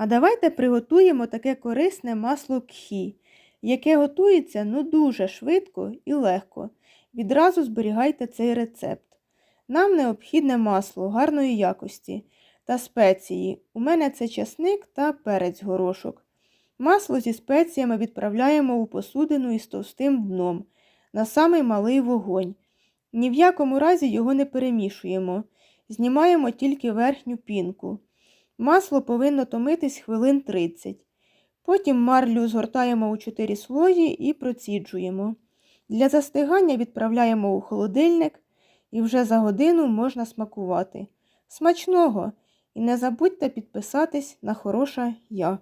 А давайте приготуємо таке корисне масло кхі, яке готується ну дуже швидко і легко. Відразу зберігайте цей рецепт. Нам необхідне масло гарної якості та спеції. У мене це часник та перець горошок. Масло зі спеціями відправляємо у посудину із товстим дном на самий малий вогонь. Ні в якому разі його не перемішуємо. Знімаємо тільки верхню пінку. Масло повинно томитись хвилин 30. Потім марлю згортаємо у 4 слої і проціджуємо. Для застигання відправляємо у холодильник і вже за годину можна смакувати. Смачного! І не забудьте підписатись на хороша я.